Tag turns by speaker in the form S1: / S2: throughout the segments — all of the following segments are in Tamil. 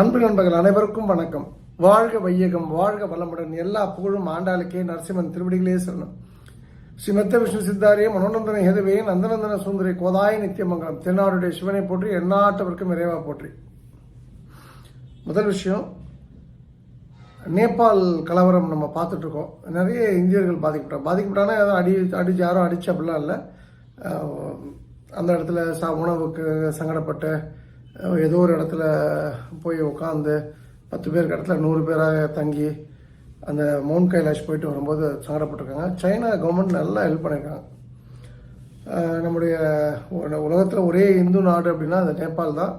S1: அன்பு நண்பர்கள் அனைவருக்கும் வணக்கம். வாழ்க வையகம் வாழ்க வளமுடன் எல்லா புகழும் ஆண்டாளுக்கே நரசிம்மன் திருவடிகளே சொல்லணும் ஸ்ரீமத்த விஷ்ணு சித்தாரிய மனோநந்தன ஹேதுவே நந்தநந்தன சுந்தரி கோதாய நித்தியமங்கலம் தென்னாடுடைய சிவனை போற்றி எந்நாட்டவருக்கும் இறைவா போற்றி. முதல் விஷயம் நேபாள் கலவரம் நம்ம பார்த்துட்டு இருக்கோம் நிறைய இந்தியர்கள் பாதிக்கப்பட்டாங்க. பாதிக்கப்பட்டாங்கன்னா ஏதோ அடி அடிச்சு யாரும் அடிச்சு அப்படிலாம் இல்லை. அந்த இடத்துல சா உணவுக்கு சங்கடப்பட்டு ஏதோ ஒரு இடத்துல போய் உட்காந்து பத்து பேருக்கு இடத்துல நூறு பேராக தங்கி அந்த மவுண்ட் கைலாஷ் போயிட்டு வரும்போது சங்கடப்பட்டிருக்காங்க. சைனா கவர்மெண்ட் நல்லா ஹெல்ப் பண்ணியிருக்காங்க நம்முடைய உலகத்தில் ஒரே இந்து நாடு அப்படின்னா அது நேபாள் தான்.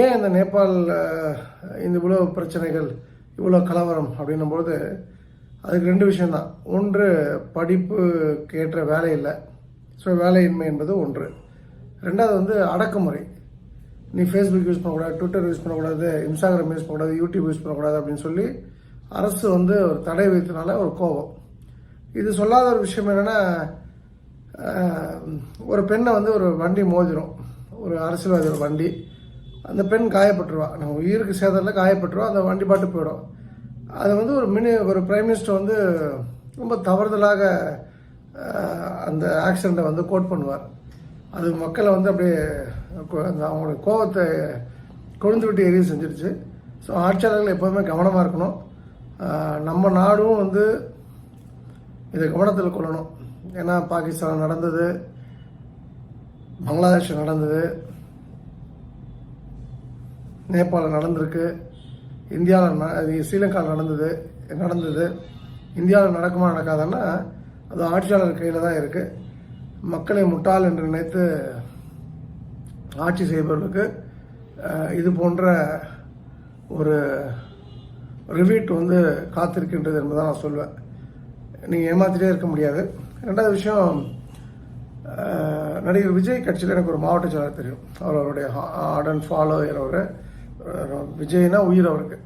S1: ஏன் இந்த நேபாள் இந்த இவ்வளோ பிரச்சனைகள் இவ்வளோ கலவரம் அப்படின்னும்போது அதுக்கு ரெண்டு விஷயம்தான் ஒன்று படிப்புக்கு ஏற்ற வேலை இல்லை. ஸோ வேலையின்மை என்பது ஒன்று. ரெண்டாவது வந்து அடக்குமுறை. நீ ஃபேஸ்புக் யூஸ் பண்ணக்கூடாது ட்விட்டர் யூஸ் பண்ணக்கூடாது இன்ஸ்டாகிராம் யூஸ் பண்ணக்கூடாது யூடியூப் யூஸ் பண்ணக்கூடாது அப்படின்னு சொல்லி அரசு வந்து ஒரு தடை வைத்தனால ஒரு கோபம். இது சொல்லாத ஒரு விஷயம் என்னென்னா ஒரு பெண்ணை வந்து ஒரு வண்டி மோதிரும். ஒரு அரசியல்வாதி ஒரு வண்டி. அந்த பெண் காயப்பட்டுருவா. நம்ம உயிருக்கு சேதத்தில் காயப்பட்டுருவா அந்த வண்டி பாட்டு போயிடும். அது வந்து ஒரு மினி ஒரு பிரைம் மினிஸ்டர் வந்து ரொம்ப தவறுதலாக அந்த ஆக்சிடெண்ட்டை வந்து கோட் பண்ணுவார். அது மக்களை வந்து அப்படியே அந்த அவங்களோட கோபத்தை கொழுந்து விட்டு எரிய செஞ்சிருச்சு. ஸோ ஆட்சியாளர்கள் எப்போதுமே கவனமாக இருக்கணும். நம்ம நாடும் வந்து இதை கவனத்தில் கொள்ளணும். ஏன்னா பாகிஸ்தான் நடந்தது பங்களாதேஷ் நடந்தது நேபாளம் நடந்திருக்கு இந்தியாவில் ஸ்ரீலங்காவில் நடந்தது நடந்தது. இந்தியாவில் நடக்குமா நடக்காதுன்னா அது ஆட்சியாளர் கையில் தான் இருக்குது மக்களை முட்டாள் என்று நினைத்து ஆட்சி செய்பவர்களுக்கு இது போன்ற ஒரு ரிவீட் வந்து காத்திருக்கின்றது என்பதை நான் சொல்வேன். நீங்கள் ஏமாத்திட்டே இருக்க முடியாது. ரெண்டாவது விஷயம் நடிகர் விஜய் கட்சியில் எனக்கு ஒரு மாவட்ட செயலாளர் தெரியும். அவர் அவருடைய ஹார்ட் அண்ட் ஃபாலோ அவர். விஜய்னா உயிர் அவருக்கு.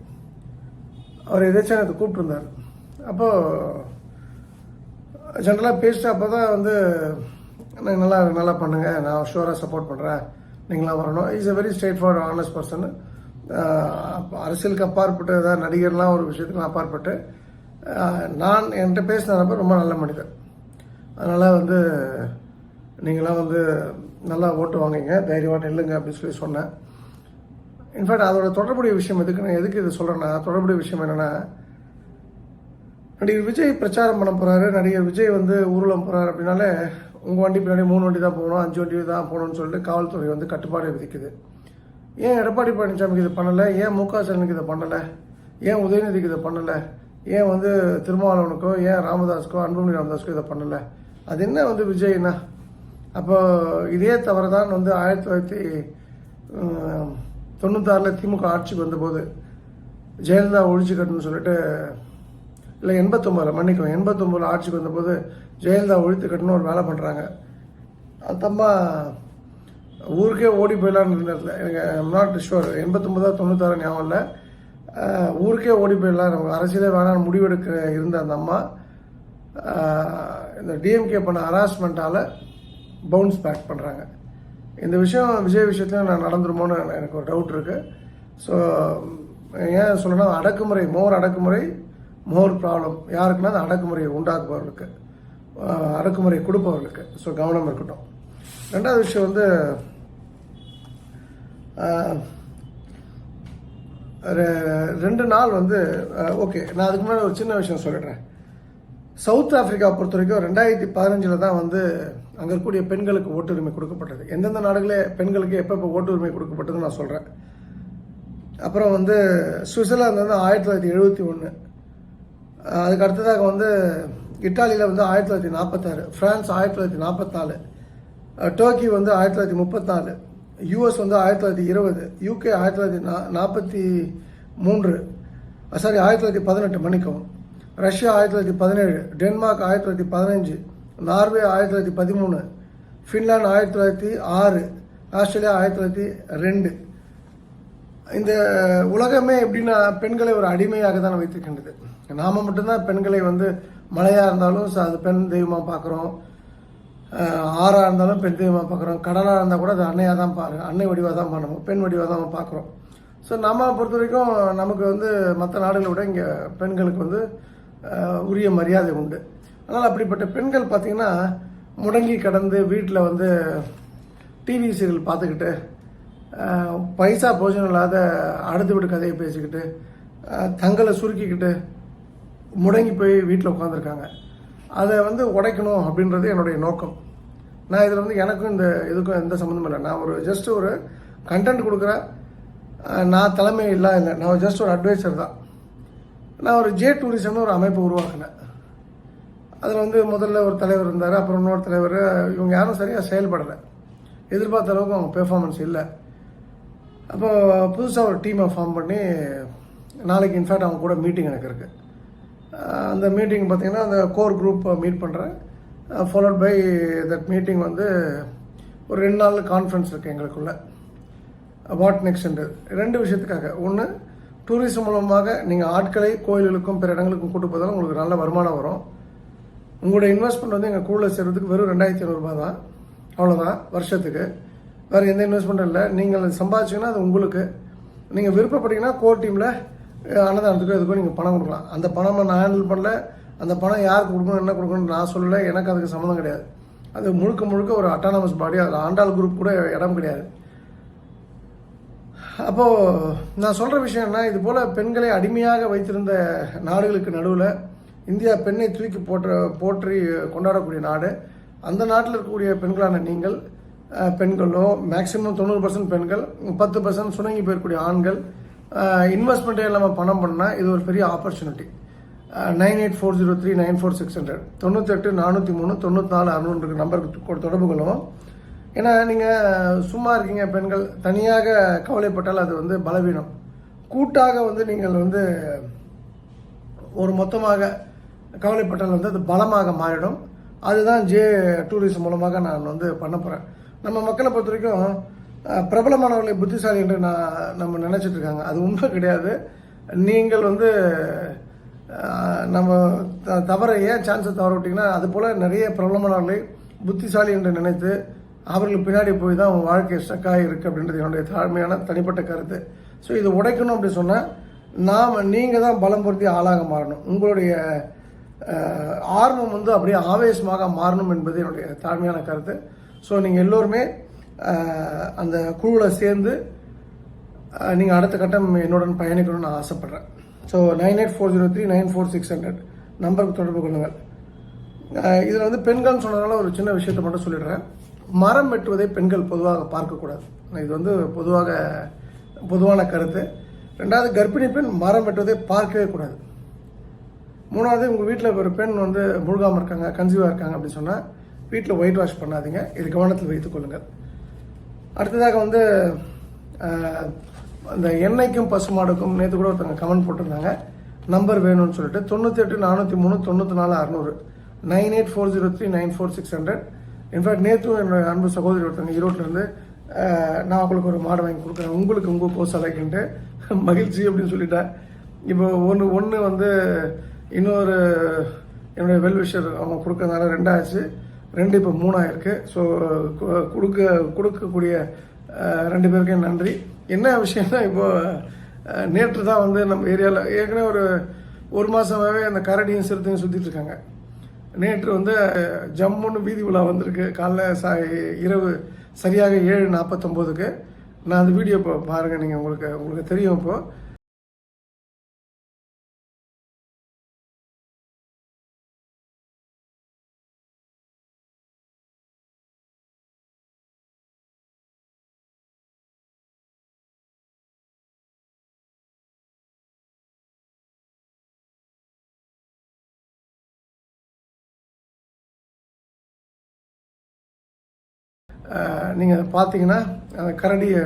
S1: அவர் எதாச்சும் எனக்கு கூப்பிட்டுருந்தார். அப்போது ஜென்ரலாக பேசிட்டு அப்போ தான் வந்து நல்லா நல்லா பண்ணுங்கள் நான் ஷுவராக சப்போர்ட் பண்ணுறேன் நீங்களாம் வரணும். Is a very straightforward honest person அரசியலுக்கு அப்பாற்பட்டு ஏதாவது நடிகர்லாம் ஒரு விஷயத்துக்கு அப்பாற்பட்டு நான் என்கிட்ட பேசினப்ப ரொம்ப நல்ல மனிதர். அதனால் வந்து நீங்களாம் வந்து நல்லா ஓட்டு வாங்குங்க தைரியமாக நில்லுங்க அப்படின்னு சொல்லி சொன்னேன். இன்ஃபேக்ட் அதோட தொடர்புடைய விஷயம் எதுக்கு நான் எதுக்கு இது சொல்கிறேன்னா தொடர்புடைய விஷயம் என்னென்னா நடிகர் விஜய் பிரச்சாரம் பண்ண போகிறாரு நடிகர் விஜய் வந்து ஊர்வலம் போகிறார் அப்படின்னாலே உங்கள் வண்டி பின்னாடி மூணு வண்டி தான் போகணும் அஞ்சு வண்டி தான் போகணும்னு சொல்லிட்டு காவல்துறை வந்து கட்டுப்பாடு விதிக்குது. ஏன் எடப்பாடி பழனிசாமிக்கு இதை பண்ணலை? ஏன் மு க ஸ்டாலினுக்கு இதை பண்ணலை? ஏன் உதயநிதிக்கு இதை பண்ணலை? ஏன் வந்து திருமாவளவனுக்கோ ஏன் ராமதாஸுக்கோ அன்புமணி ராமதாஸுக்கோ இதை பண்ணலை? அது என்ன வந்து விஜய்னா? அப்போ இதே தவிர தான் வந்து ஆயிரத்தி தொள்ளாயிரத்தி தொண்ணூத்தாறில் திமுக ஆட்சிக்கு வந்தபோது ஜெயலலிதா ஒழிச்சு கட்டணும்னு சொல்லிட்டு இல்லை எண்பத்தொம்பதில் மன்னிக்கும் எண்பத்தொம்பதில் ஆட்சிக்கு வந்தபோது ஜெயலலிதா ஒழித்து கட்டணும் ஒரு வேலை பண்ணுறாங்க அந்த ஊருக்கே ஓடி போயிடலான்னு இருந்ததில்ல எனக்கு நாட் ஷுவர் எண்பத்தொம்பதா தொண்ணூத்தாறு ஞாபகம் இல்லை. ஊருக்கே ஓடி போயிடலாம். நமக்கு அரசியலே வேணாம்னு முடிவெடுக்க இருந்த அந்த அம்மா இந்த டிஎம்கே பண்ண ஹராஸ்மெண்ட்டால் பவுன்ஸ் பேக் பண்ணுறாங்க இந்த விஷயம் விஜய் விஷயத்துலையும் நான் நடந்துருமோன்னு எனக்கு ஒரு டவுட் இருக்குது ஸோ ஏன் சொல்லணும்னா அடக்குமுறை மோர் அடக்குமுறை மோர் ப்ராப்ளம் யாருக்குன்னா அந்த அடக்குமுறையை உண்டாக்குபவர்களுக்கு அடக்குமுறை கொடுப்பவர்களுக்கு. ஸோ கவனம் இருக்கட்டும். ரெண்டாவது விஷயம் வந்து ரெண்டு நாள் வந்து ஓகே நான் அதுக்கு முன்னாடி ஒரு சின்ன விஷயம் சொல்லிடுறேன் சவுத் ஆஃப்ரிக்கா பொறுத்த வரைக்கும் ரெண்டாயிரத்தி பதினஞ்சில் தான் வந்து அங்கே இருக்கக்கூடிய பெண்களுக்கு ஓட்டுரிமை கொடுக்கப்பட்டது. எந்தெந்த நாடுகளே பெண்களுக்கு எப்போ எப்போ ஓட்டுரிமை கொடுக்கப்பட்டதுன்னு நான் சொல்கிறேன் அப்புறம் வந்து சுவிட்சர்லாந்து வந்து ஆயிரத்தி தொள்ளாயிரத்தி எழுபத்தி ஒன்று அதுக்கு அடுத்ததாக வந்து இட்டாலியில் வந்து ஆயிரத்தி தொள்ளாயிரத்தி நாற்பத்தாறு ஃப்ரான்ஸ் ஆயிரத்தி தொள்ளாயிரத்தி நாற்பத்தாலு டோக்கி வந்து ஆயிரத்தி தொள்ளாயிரத்தி முப்பத்தாலு யூஎஸ் வந்து ஆயிரத்தி தொள்ளாயிரத்தி இருபது யூகே ஆயிரத்தி தொள்ளாயிரத்தி நா நாற்பத்தி மூன்று சாரி ஆயிரத்தி தொள்ளாயிரத்தி பதினெட்டு மன்னிக்கவும் ரஷ்யா ஆயிரத்தி தொள்ளாயிரத்தி பதினேழு டென்மார்க் ஆயிரத்தி தொள்ளாயிரத்தி பதினஞ்சு நார்வே ஆயிரத்தி தொள்ளாயிரத்தி பதிமூணு ஃபின்லாந்து ஆயிரத்தி தொள்ளாயிரத்தி ஆறு ஆஸ்திரேலியா ஆயிரத்தி தொள்ளாயிரத்தி ரெண்டு இந்த உலகமே எப்படின்னா பெண்களை ஒரு அடிமையாக தான் வைத்திருக்கின்றது நாம் மட்டும்தான் பெண்களை வந்து மழையாக இருந்தாலும் அது பெண் தெய்வமாக பார்க்குறோம். ஆறாக இருந்தாலும் பெண் தெய்வமாக பார்க்குறோம். கடலாக இருந்தால் கூட அது அன்னையாக தான் பாரு அன்னை வடிவாக தான் பண்ணுவோம் பெண் வடிவாக தான் பார்க்குறோம். ஸோ நம்ம பொறுத்த வரைக்கும் நமக்கு வந்து மற்ற நாடுகளை விட இங்கே பெண்களுக்கு வந்து உரிய மரியாதை உண்டு. அதனால் அப்படிப்பட்ட பெண்கள் பார்த்திங்கன்னா முடங்கி கடந்து வீட்டில் வந்து டிவி சீரியல் பார்த்துக்கிட்டு பைசா போஜனம் இல்லாத அடுத்து விட்டு கதையை பேசிக்கிட்டு தங்களை சுருக்கிக்கிட்டு முடங்கி போய் வீட்டில் உட்காந்துருக்காங்க அதை வந்து உடைக்கணும் அப்படின்றது என்னுடைய நோக்கம். நான் இதில் வந்து எனக்கும் இந்த இதுக்கும் எந்த சம்மந்தமும் இல்லை. நான் ஒரு ஜஸ்ட் ஒரு கண்டென்ட் கொடுக்குறேன். நான் தலைமை இல்லை இல்லை. நான் ஜஸ்ட் ஒரு அட்வைசர் தான். நான் ஒரு ஜே டூரிசம்னு ஒரு அமைப்பு உருவாக்கினேன். அதில் வந்து முதல்ல ஒரு தலைவர் இருந்தார் அப்புறம் இன்னொரு தலைவர். இவங்க யாரும் சரியாக செயல்படலை. எதிர்பார்த்த அளவுக்கு அவங்க பெர்ஃபார்மன்ஸ் இல்லை. அப்போ புதுசாக ஒரு டீமை ஃபார்ம் பண்ணி நாளைக்கு இன்ஃபேக்ட் அவங்க கூட மீட்டிங் எனக்கு இருக்குது அந்த மீட்டிங் பார்த்தீங்கன்னா அந்த கோர் குரூப் மீட் பண்ணுறேன் ஃபாலோட் பை தட் மீட்டிங் வந்து ஒரு ரெண்டு நாள் கான்ஃபரன்ஸ் இருக்குது எங்களுக்குள்ளே. வாட் நெக்ஸ்ட் ரெண்டு விஷயத்துக்காக. ஒன்று டூரிசம் மூலமாக நீங்கள் ஆட்களை கோயில்களுக்கும் பிற இடங்களுக்கும் கூட்டு போதாலும் உங்களுக்கு நல்ல வருமானம் வரும். உங்களோட இன்வெஸ்ட்மெண்ட் வந்து எங்கள் கூட சேர்கிறதுக்கு வெறும் ரெண்டாயிரத்தி ஐநூறுரூபா தான். அவ்வளோதான் வருஷத்துக்கு. வேறு எந்த இன்வெஸ்ட்மெண்ட்டும் இல்லை. நீங்கள் சம்பாதிச்சிங்கன்னா அது உங்களுக்கு. நீங்கள் விருப்பப்பட்டீங்கன்னா கோர் டீமில் அன்னதானத்துக்கோ எதுக்கோ நீங்கள் பணம் கொடுக்கலாம். அந்த பணம் நான் ஹேண்டில் பண்ணல. அந்த பணம் யாருக்கு கொடுக்கணும் என்ன கொடுக்கணும்னு நான் சொல்லலை. எனக்கு அதுக்கு சம்மந்தம் கிடையாது. அது முழுக்க முழுக்க ஒரு அட்டானமஸ் பாடி அதில் ஆண்டாள் குரூப் கூட இடம் கிடையாது. அப்போது நான் சொல்கிற விஷயம் என்ன இது போல் பெண்களை அடிமையாக வைத்திருந்த நாடுகளுக்கு நடுவில் இந்தியா பெண்ணை தூக்கி போற்ற போற்றி கொண்டாடக்கூடிய நாடு. அந்த நாட்டில் இருக்கக்கூடிய பெண்களான நீங்கள் பெண்களோ மேக்ஸிமம் தொண்ணூறு பர்சன்ட் பெண்கள் பத்து பர்சன்ட் சுணங்கி போயிருக்கக்கூடிய ஆண்கள் இன்வெஸ்ட்மெண்ட்டே இல்லாமல் பணம் பண்ணால் இது ஒரு பெரிய opportunity nine eight four zero three nine four six hundred தொண்ணூத்தெட்டு நானூற்றி மூணு தொண்ணூற்றி நாலு அறுநூறு நம்பருக்கு கொ- தொடர்பு கொள்ளுவோம். ஏன்னா நீங்கள் சும்மா இருக்கீங்க பெண்கள் தனியாக கவலைப்பட்டால் அது வந்து பலவீனம். கூட்டாக வந்து நீங்கள் வந்து ஒரு மொத்தமாக கவலைப்பட்டால் வந்து அது பலமாக மாறிடும். அதுதான் ஜே டூரிசம் மூலமாக நான் வந்து பண்ண போகிறேன் நம்ம மக்களை பொறுத்த வரைக்கும் பிரபலமானவர்களை புத்திசாலி என்று நான் நம்ம நினச்சிட்டு இருக்காங்க. அது உண்மை கிடையாது. நீங்கள் வந்து நம்ம த- தவற ஏன் சான்ஸை தவற விட்டிங்கன்னா அது போல் நிறைய பிரபலமானவர்களை புத்திசாலி என்று நினைத்து அவர்கள் பின்னாடி போய் தான் உங்கள் வாழ்க்கை ஸ்டக்காக இருக்குது அப்படின்றது என்னுடைய தாழ்மையான தனிப்பட்ட கருத்து. ஸோ இதை உடைக்கணும் அப்படின்னு சொன்னால் நாம் நீங்கள் தான் பலம் பொருத்தி ஆளாக மாறணும். உங்களுடைய ஆர்வம் வந்து அப்படியே ஆவேசமாக மாறணும் என்பது என்னுடைய தாழ்மையான கருத்து. ஸோ நீங்கள் எல்லோருமே அந்த குழுவில் சேர்ந்து நீங்கள் அடுத்த கட்டம் என்னுடன் பயணிக்கணும்னு நான் ஆசைப்பட்றேன். So nine eight four zero three nine four six hundred நம்பருக்கு தொடர்பு கொள்ளுங்கள். இதில் வந்து பெண்கள்னு சொன்னதால ஒரு சின்ன விஷயத்தை மட்டும் சொல்லிடுறேன். மரம் வெட்டுவதை பெண்கள் பொதுவாக பார்க்கக்கூடாது. இது வந்து பொதுவாக பொதுவான கருத்து. ரெண்டாவது கர்ப்பிணி பெண் மரம் வெட்டுவதை பார்க்கவே கூடாது. மூணாவது உங்கள் வீட்டில் ஒரு பெண் வந்து முழுகாமல் இருக்காங்க கன்சீவாக இருக்காங்க அப்படின்னு சொன்னால் வீட்டில் ஒயிட் வாஷ் பண்ணாதீங்க. இது கவனத்தில் வைத்துக் கொள்ளுங்கள். அடுத்ததாக வந்து அஹ், அந்த எண்ணெய்க்கும் பசுமாடுக்கும் நேற்று கூட ஒருத்தவங்க கமெண்ட் போட்டிருந்தாங்க. நம்பர் வேணும்னு சொல்லிட்டு. தொண்ணூற்றி எட்டு நானூற்றி மூணு தொண்ணூற்றி நாலு அறநூறு nine eight four zero three nine four six hundred in fact நேற்று என்னோடய அன்பு சகோதரி ஒருத்தவங்க ஈரோட்டிலேருந்து நான் உங்களுக்கு ஒரு மாடு வாங்கி கொடுக்குறேன். உங்களுக்கு உங்கள் கோசலைக்குன்ட்டு மகிழ்ச்சி அப்படின்னு சொல்லிட்டேன் இப்போ ஒன்று ஒன்று வந்து இன்னொரு என்னுடைய வெல்விஷர் அவங்க கொடுக்கறதுனால ரெண்டாச்சு. ரெண்டு இப்போ மூணாயிருக்கு. ஸோ கொடுக்க கொடுக்கக்கூடிய ரெண்டு பேருக்கும் நன்றி. என்ன விஷயம்னா இப்போது நேற்று தான் வந்து நம்ம ஏரியாவில் ஏற்கனவே ஒரு ஒரு மாதமாகவே அந்த கரடியும் சிறுத்தையும் சுற்றிட்டு இருக்காங்க. நேற்று வந்து ஜம்முன்னு வீதி உலா வந்திருக்கு. காலைல சா இரவு சரியாக ஏழு நாற்பத்தொம்போதுக்கு நான் அந்த வீடியோ இப்போ பாருங்கள் நீங்கள் உங்களுக்கு உங்களுக்கு தெரியும் இப்போது நீங்கள் பார்த்தீங்கன்னா அந்த கரடியை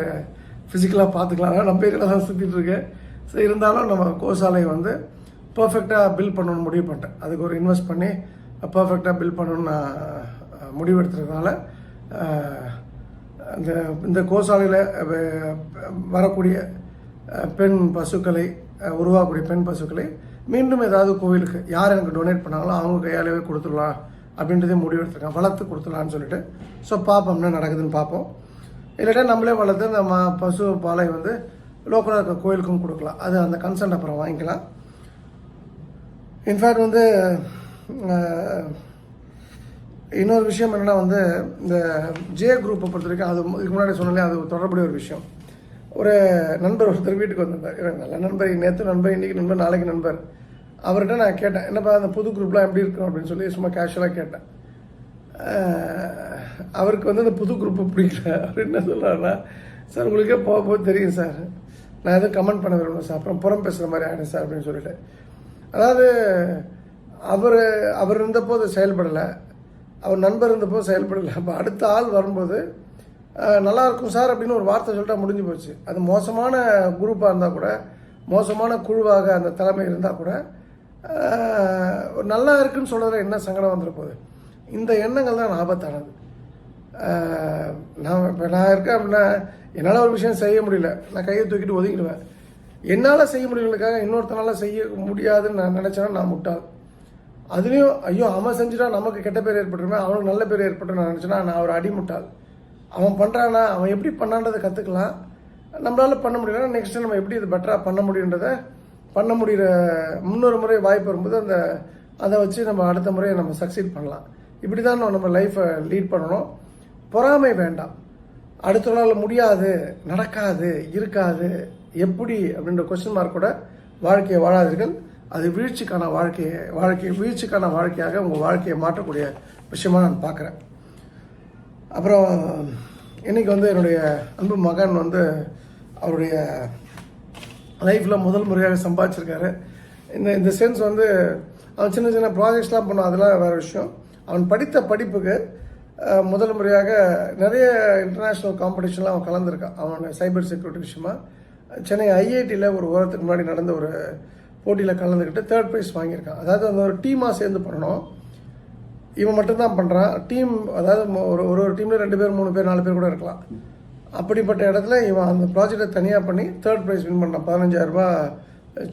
S1: ஃபிசிக்கலாக பார்த்துக்கலாம். அதனால் நம்ம ஏரியாவில் தான் சுற்றிட்டுருக்கேன் ஸோ இருந்தாலும் நம்ம கோசாலையை வந்து பர்ஃபெக்டாக பில் பண்ணணும்னு முடிவு பண்ணிட்டேன். அதுக்கு ஒரு இன்வெஸ்ட் பண்ணி பர்ஃபெக்டாக பில் பண்ணணும்னு நான் அஹ், முடிவெடுத்ததுனால அந்த இந்த கோசாலையில் வரக்கூடிய பெண் பசுக்களை உருவாக்கக்கூடிய பெண் பசுக்களை மீண்டும் ஏதாவது கோவிலுக்கு யார் எனக்கு டொனேட் பண்ணாங்களோ அவங்க கையாலேயே கொடுத்துடலாம். அப்படின்றதே முடிவு முடிவெடுத்திருக்கேன் வளர்த்து கொடுத்துடலான்னு சொல்லிட்டு. ஸோ பார்ப்போம் என்ன நடக்குதுன்னு பார்ப்போம். இல்லாட்டா நம்மளே வளர்த்து அந்த மா பசு பாலை வந்து லோக்கலாக இருக்க கோயிலுக்கும் கொடுக்கலாம். அது அந்த கன்சன்ட் அப்புறம் வாங்கிக்கலாம். இன்ஃபேக்ட் வந்து இன்னொரு விஷயம் என்னென்னா வந்து இந்த ஜே குரூப்பை பொறுத்த வரைக்கும் அது இதுக்கு முன்னாடி சொன்னாலே அது தொடர்புடைய ஒரு விஷயம். ஒரு நண்பர் ஒருத்தர் வீட்டுக்கு வந்திருந்தார். நல்ல நண்பர். நேற்று நண்பர் இன்றைக்கி நண்பர் நாளைக்கு நண்பர். அவர்கிட்ட நான் கேட்டேன் என்னப்பா அந்த புது குரூப்லாம் எப்படி இருக்கும்? அப்படின்னு சொல்லி சும்மா கேஷுவலாக கேட்டேன். அவருக்கு வந்து அந்த புது குரூப்பு பிடிக்கல. அவர் என்ன சொல்கிறாருன்னா சார் உங்களுக்கே போக போக தெரியும் சார். நான் எதுவும் கமெண்ட் பண்ண விரும்பல சார். அப்புறம் புறம் பேசுகிற மாதிரி ஆகிடும் சார் அப்படின்னு சொல்லிட்டு. அதாவது அவர் அவர் இருந்தப்போ அது செயல்படலை. அவர் நண்பர் இருந்தப்போ செயல்படலை. அப்போ அடுத்த ஆள் வரும்போது நல்லா இருக்கும் சார் அப்படின்னு ஒரு வார்த்தை சொல்லிட்டா முடிஞ்சு போச்சு. அது மோசமான குரூப்பாக இருந்தால் கூட மோசமான குழுவாக அந்த தலைமை இருந்தால் கூட நல்லா இருக்குன்னு சொல்கிறதுல என்ன சங்கடம் வந்துட போகுது? இந்த எண்ணங்கள் தான் ஆபத்தானது. நான் இப்போ நான் இருக்கேன் அப்படின்னா என்னால் ஒரு விஷயம் செய்ய முடியல. நான் கையை தூக்கிட்டு ஒதுங்கிடுவேன். என்னால் செய்ய முடியலக்காக இன்னொருத்தனால செய்ய முடியாதுன்னு நான் நினச்சேன்னா நான் முட்டாள். அதுலேயும் ஐயோ அவன் செஞ்சுட்டா நமக்கு கெட்ட பேர் ஏற்பட்டுருமே அவனுக்கு நல்ல பேர் ஏற்பட்டு நான் நினச்சேன்னா நான் ஒரு அடிமுட்டாள். அவன் பண்ணுறானா அவன் எப்படி பண்ணான்றதை கற்றுக்கலாம் நம்மளால் பண்ண முடியலன்னா நெக்ஸ்ட்டு நம்ம எப்படி இது பெட்டராக பண்ண முடியுன்றதை பண்ண முடிகிற முன்னொரு முறை வாய்ப்பு வரும்போது அந்த அதை வச்சு நம்ம அடுத்த முறையை நம்ம சக்சீட் பண்ணலாம். இப்படி தான் நம்ம லைஃப்பை லீட் பண்ணணும். பொறாமை வேண்டாம். அடுத்த நாள் முடியாது நடக்காது இருக்காது எப்படி அப்படின்ற கொஸ்டின் மார்க் கூட வாழ்க்கையை வாழாதீர்கள். அது வீழ்ச்சிக்கான வாழ்க்கையை வாழ்க்கை வீழ்ச்சிக்கான வாழ்க்கையாக உங்கள் வாழ்க்கையை மாற்றக்கூடிய விஷயமாக நான் பார்க்குறேன். அப்புறம் இன்னைக்கு வந்து என்னுடைய அன்பு மகன் வந்து அவருடைய லைஃப்பில் முதல் முறையாக சம்பாதிச்சிருக்காரு. இந்த இந்த சென்ஸ் வந்து அவன் சின்ன சின்ன ப்ராஜெக்ட்ஸ்லாம் பண்ணுவான் அதெல்லாம் வேறு விஷயம். அவன் படித்த படிப்புக்கு முதல் முறையாக நிறைய இன்டர்நேஷ்னல் காம்படிஷன்லாம் அவன் கலந்துருக்கான். அவன் சைபர் செக்யூரிட்டி விஷயமா. சென்னை ஐஐடியில் ஒரு வாரத்துக்கு முன்னாடி நடந்த ஒரு போட்டியில் கலந்துக்கிட்டு தேர்ட் ப்ரைஸ் வாங்கியிருக்கான். அதாவது அந்த ஒரு டீமாக சேர்ந்து பண்ணணும். இவன் மட்டும்தான் பண்ணுறான் டீம் அதாவது ஒரு ஒரு டீமில் ரெண்டு பேர் மூணு பேர் நாலு பேர் கூட இருக்கலாம். அப்படிப்பட்ட இடத்துல இவன் அந்த ப்ராஜெக்டை தனியாக பண்ணி தேர்ட் ப்ரைஸ் வின் பண்ண பதினஞ்சாயிரரூபா